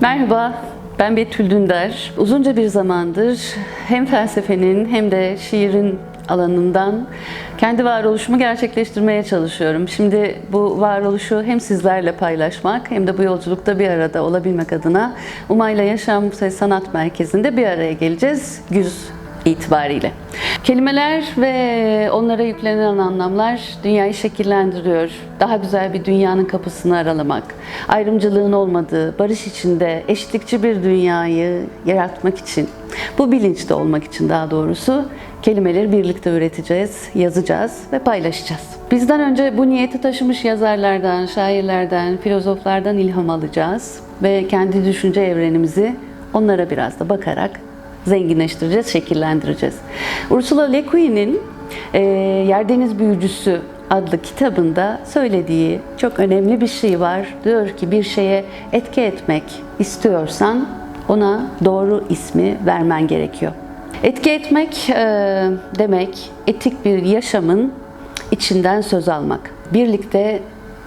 Merhaba, ben Betül Dündar. Uzunca bir zamandır hem felsefenin hem de şiirin alanından kendi varoluşumu gerçekleştirmeye çalışıyorum. Şimdi bu varoluşu hem sizlerle paylaşmak hem de bu yolculukta bir arada olabilmek adına Umayla Yaşam Sanat Merkezi'nde bir araya geleceğiz güz itibariyle. Kelimeler ve onlara yüklenen anlamlar dünyayı şekillendiriyor. Daha güzel bir dünyanın kapısını aralamak, ayrımcılığın olmadığı, barış içinde eşitlikçi bir dünyayı yaratmak için, bu bilinçte olmak için daha doğrusu kelimeleri birlikte üreteceğiz, yazacağız ve paylaşacağız. Bizden önce bu niyeti taşımış yazarlardan, şairlerden, filozoflardan ilham alacağız ve kendi düşünce evrenimizi onlara biraz da bakarak zenginleştireceğiz, şekillendireceğiz. Ursula Le Guin'in e, Yerdeniz Büyücüsü adlı kitabında söylediği çok önemli bir şey var. Diyor ki bir şeye etki etmek istiyorsan ona doğru ismi vermen gerekiyor. Etki etmek e, demek etik bir yaşamın içinden söz almak. Birlikte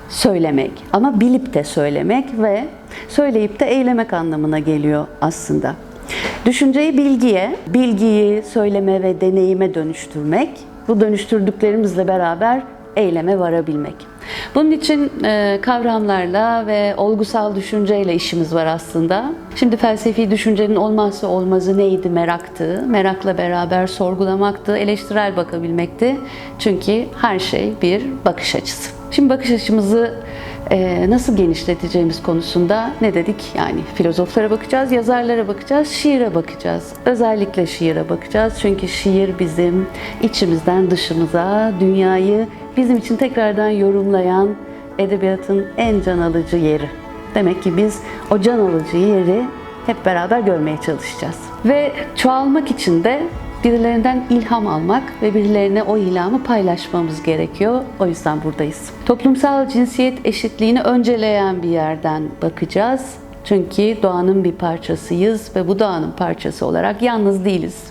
söylemek ama bilip de söylemek ve söyleyip de eylemek anlamına geliyor aslında. Düşünceyi bilgiye, bilgiyi söyleme ve deneyime dönüştürmek, bu dönüştürdüklerimizle beraber eyleme varabilmek. Bunun için e, kavramlarla ve olgusal düşünceyle işimiz var aslında. Şimdi felsefi düşüncenin olmazsa olmazı neydi? Meraktı. Merakla beraber sorgulamaktı, eleştirel bakabilmekti. Çünkü her şey bir bakış açısı. Şimdi bakış açımızı e, nasıl genişleteceğimiz konusunda ne dedik? Yani filozoflara bakacağız, yazarlara bakacağız, şiire bakacağız. Özellikle şiire bakacağız. Çünkü şiir bizim içimizden dışımıza dünyayı bizim için tekrardan yorumlayan edebiyatın en can alıcı yeri. Demek ki biz o can alıcı yeri hep beraber görmeye çalışacağız. Ve çoğalmak için de birilerinden ilham almak ve birilerine o ilhamı paylaşmamız gerekiyor. O yüzden buradayız. Toplumsal cinsiyet eşitliğini önceleyen bir yerden bakacağız. Çünkü doğanın bir parçasıyız ve bu doğanın parçası olarak yalnız değiliz.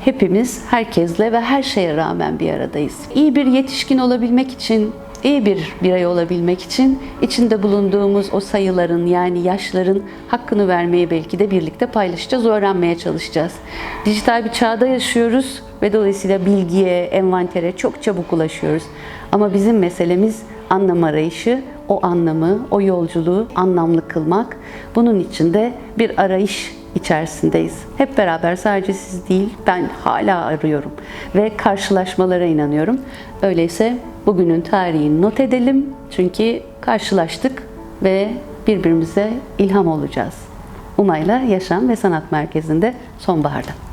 Hepimiz herkesle ve her şeye rağmen bir aradayız. İyi bir yetişkin olabilmek için iyi bir birey olabilmek için içinde bulunduğumuz o sayıların yani yaşların hakkını vermeyi belki de birlikte paylaşacağız, öğrenmeye çalışacağız. Dijital bir çağda yaşıyoruz ve dolayısıyla bilgiye, envantere çok çabuk ulaşıyoruz. Ama bizim meselemiz anlam arayışı, o anlamı, o yolculuğu anlamlı kılmak. Bunun için de bir arayış içerisindeyiz. Hep beraber sadece siz değil, ben hala arıyorum ve karşılaşmalara inanıyorum. Öyleyse bugünün tarihini not edelim çünkü karşılaştık ve birbirimize ilham olacağız. Umayla Yaşam ve Sanat Merkezi'nde sonbaharda.